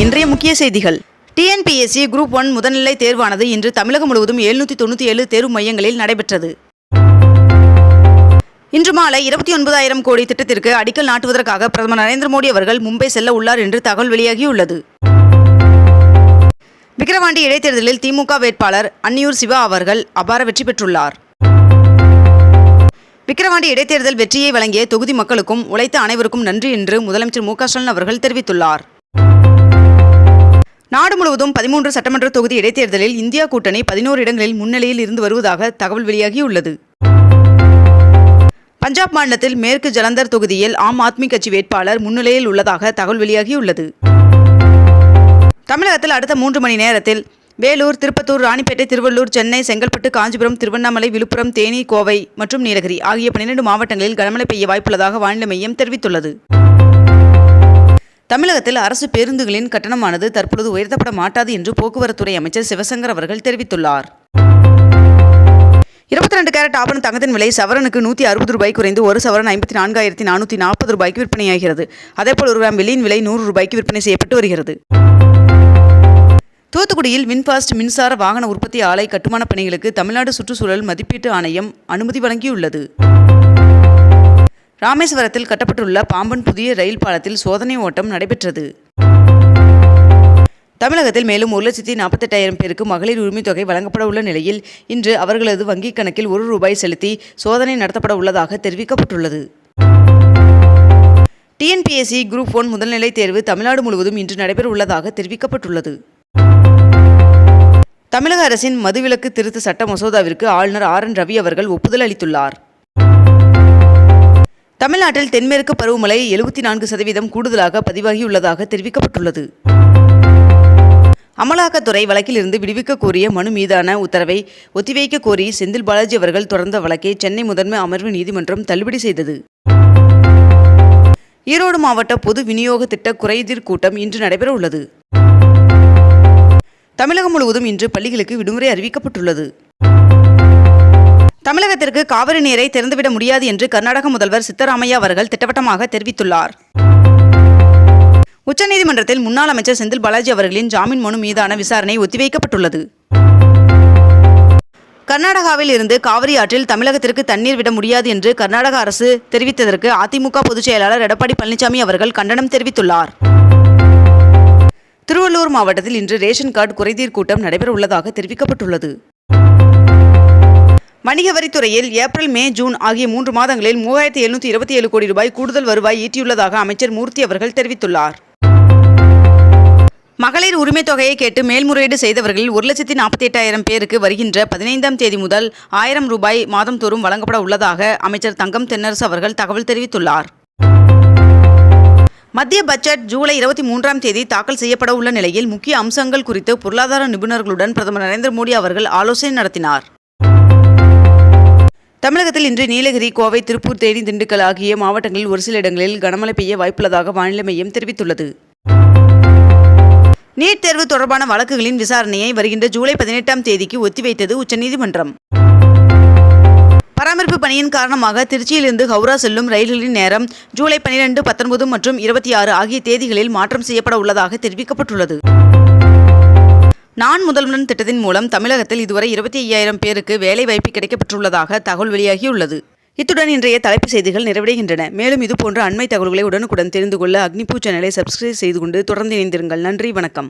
இன்றைய முக்கிய செய்திகள். டிஎன்பிஎஸ்சி குரூப் ஒன் முதல்நிலை தேர்வானது இன்று தமிழகம் முழுவதும் எழுநூற்றி தொண்ணூற்றி ஏழு தேர்வு மையங்களில் நடைபெற்றது. இன்று மாலை இருபத்தி ஒன்பதாயிரம் கோடி திட்டத்திற்கு அடிக்கல் நாட்டுவதற்காக பிரதமர் நரேந்திர மோடி அவர்கள் மும்பை செல்ல உள்ளார் என்று தகவல் வெளியாகியுள்ளது. விக்கிரவாண்டி இடைத்தேர்தலில் திமுக வேட்பாளர் அன்னியூர் சிவா அவர்கள் அபார வெற்றி பெற்றுள்ளார். விக்கிரவாண்டி இடைத்தேர்தல் வெற்றியை வழங்கிய தொகுதி மக்களுக்கும் உழைத்த அனைவருக்கும் நன்றி என்று முதலமைச்சர் மு க ஸ்டாலின் அவர்கள் தெரிவித்துள்ளார். நாடு முழுவதும் பதிமூன்று சட்டமன்ற தொகுதி இடைத்தேர்தலில் இந்தியா கூட்டணி பதினோரு இடங்களில் முன்னிலையில் இருந்து வருவதாக தகவல் வெளியாகியுள்ளது. பஞ்சாப் மாநிலத்தில் மேற்கு ஜலந்தர் தொகுதியில் ஆம் ஆத்மி கட்சி வேட்பாளர் முன்னிலையில் உள்ளதாக தகவல் வெளியாகியுள்ளது. தமிழகத்தில் அடுத்த மூன்று மணி நேரத்தில் வேலூர் திருப்பத்தூர் ராணிப்பேட்டை திருவள்ளூர் சென்னை செங்கல்பட்டு காஞ்சிபுரம் திருவண்ணாமலை விழுப்புரம் தேனி கோவை மற்றும் நீலகிரி ஆகிய பன்னிரண்டு மாவட்டங்களில் கனமழை பெய்ய வாய்ப்புள்ளதாக வானிலை மையம் தெரிவித்துள்ளது. தமிழகத்தில் அரசு பேருந்துகளின் கட்டணமானது தற்பொழுது உயர்த்தப்பட மாட்டாது என்று போக்குவரத்துறை அமைச்சர் சிவசங்கர் அவர்கள் தெரிவித்துள்ளார். இருபத்தி ரெண்டு கேரட் ஆபரண தங்கத்தின் விலை சவரனுக்கு நூற்றி அறுபது ரூபாய் குறைந்து ஒரு சவரன் ஐம்பத்தி நான்காயிரத்தி நானூற்றி நாற்பது ரூபாய்க்கு விற்பனையாகிறது அதேபோல் ஒரு கிராம் வெள்ளியின் விலை நூறு ரூபாய்க்கு விற்பனை செய்யப்பட்டு வருகிறது. தூத்துக்குடியில் வின்பாஸ்ட் மின்சார வாகன உற்பத்தி ஆலை கட்டுமான பணிகளுக்கு தமிழ்நாடு சுற்றுச்சூழல் மதிப்பீட்டு ஆணையம் அனுமதி வழங்கியுள்ளது. ராமேஸ்வரத்தில் கட்டப்பட்டுள்ள பாம்பன் புதிய ரயில் பாலத்தில் சோதனை ஓட்டம் நடைபெற்றது. தமிழகத்தில் மேலும் ஒரு லட்சத்தி நாற்பத்தெட்டாயிரம் பேருக்கு மகளிர் உரிமைத் தொகை வழங்கப்பட உள்ள நிலையில் இன்று அவர்களது வங்கிக் கணக்கில் ஒரு ரூபாய் செலுத்தி சோதனை நடத்தப்பட உள்ளதாக தெரிவிக்கப்பட்டுள்ளது. டிஎன்பிஎஸ்சி குரூப் ஒன் முதல்நிலை தேர்வு தமிழ்நாடு முழுவதும் இன்று நடைபெற உள்ளதாக தெரிவிக்கப்பட்டுள்ளது. தமிழக அரசின் மதுவிலக்கு திருத்த சட்ட மசோதாவிற்கு ஆளுநர் ஆர் என் ரவி அவர்கள் ஒப்புதல் அளித்துள்ளார். தமிழ்நாட்டில் தென்மேற்கு பருவமழை எழுபத்தி நான்கு சதவீதம் கூடுதலாக பதிவாகியுள்ளதாக தெரிவிக்கப்பட்டுள்ளது. அமலாக்கத்துறை வழக்கிலிருந்து விடுவிக்க கோரிய மனு மீதான உத்தரவை ஒத்திவைக்க கோரி செந்தில் பாலாஜி அவர்கள் தொடர்ந்த வழக்கை சென்னை முதன்மை அமர்வு நீதிமன்றம் தள்ளுபடி செய்தது. ஈரோடு மாவட்ட பொது விநியோக திட்ட குறைதீர் கூட்டம் இன்று நடைபெற உள்ளது தமிழகம் முழுவதும் இன்று பள்ளிகளுக்கு விடுமுறை அறிவிக்கப்பட்டுள்ளது. தமிழகத்திற்கு காவிரி நீரை திறந்துவிட முடியாது என்று கர்நாடக முதல்வர் சித்தராமையா அவர்கள் திட்டவட்டமாக தெரிவித்துள்ளார். உச்சநீதிமன்றத்தில் முன்னாள் அமைச்சர் செந்தில் பாலாஜி அவர்களின் ஜாமீன் மனு மீதான விசாரணை ஒத்திவைக்கப்பட்டுள்ளது. கர்நாடகாவில் இருந்து காவிரி ஆற்றில் தமிழகத்திற்கு தண்ணீர் விட முடியாது என்று கர்நாடக அரசு தெரிவித்ததற்கு அதிமுக பொதுச் செயலாளர் எடப்பாடி பழனிசாமி அவர்கள் கண்டனம் தெரிவித்துள்ளார். திருவள்ளூர் மாவட்டத்தில் இன்று ரேஷன் கார்டு குறைதீர் கூட்டம் நடைபெற உள்ளதாக தெரிவிக்கப்பட்டுள்ளது. வணிக வரித்துறையில் ஏப்ரல் மே ஜூன் ஆகிய மூன்று மாதங்களில் மூவாயிரத்தி எழுநூற்றி இருபத்தி ஏழு கோடி ரூபாய் கூடுதல் வருவாய் ஈட்டியுள்ளதாக அமைச்சர் மூர்த்தி அவர்கள் தெரிவித்துள்ளார். மகளிர் உரிமைத் தொகையை கேட்டு மேல்முறையீடு செய்தவர்களில் ஒரு லட்சத்தி நாற்பத்தி எட்டாயிரம் பேருக்கு வருகின்ற பதினைந்தாம் தேதி முதல் ஆயிரம் ரூபாய் மாதம்தோறும் வழங்கப்பட உள்ளதாக அமைச்சர் தங்கம் தென்னரசு அவர்கள் தகவல் தெரிவித்துள்ளார். மத்திய பட்ஜெட் ஜூலை இருபத்தி மூன்றாம் தேதி தாக்கல் செய்யப்பட உள்ள நிலையில் முக்கிய அம்சங்கள் குறித்து பொருளாதார நிபுணர்களுடன் பிரதமர் நரேந்திர மோடி அவர்கள் ஆலோசனை நடத்தினார். தமிழகத்தில் இன்று நீலகிரி கோவை திருப்பூர் தேனி திண்டுக்கல் ஆகிய மாவட்டங்களில் ஒரு சில இடங்களில் கனமழை பெய்ய வாய்ப்புள்ளதாக வானிலை மையம் தெரிவித்துள்ளது. நீட் தேர்வு தொடர்பான வழக்குகளின் விசாரணையை வருகின்ற ஜூலை பதினெட்டாம் தேதிக்கு ஒத்திவைத்தது உச்சநீதிமன்றம். பராமரிப்பு பணியின் காரணமாக திருச்சியிலிருந்து ஹவுரா செல்லும் ரயில்களின் நேரம் ஜூலை பனிரெண்டு பத்தொன்பது மற்றும் இருபத்தி ஆறு ஆகிய தேதிகளில் மாற்றம் செய்யப்பட உள்ளதாக தெரிவிக்கப்பட்டுள்ளது. நான் முதல்வன் திட்டத்தின் மூலம் தமிழகத்தில் இதுவரை இருபத்தி ஐயாயிரம் பேருக்கு வேலை வாய்ப்பு கிடைக்கப்பட்டுள்ளதாக தகவல் வெளியாகியுள்ளது. இத்துடன் இன்றைய தலைப்புச் செய்திகள் நிறைவடைகின்றன. மேலும் இதுபோன்ற அண்மை தகவல்களை உடனுக்குடன் தெரிந்து கொள்ள அக்னிபூ சேனலை சப்ஸ்கிரைப் செய்து கொண்டு தொடர்ந்து இணைந்திருங்கள். நன்றி வணக்கம்.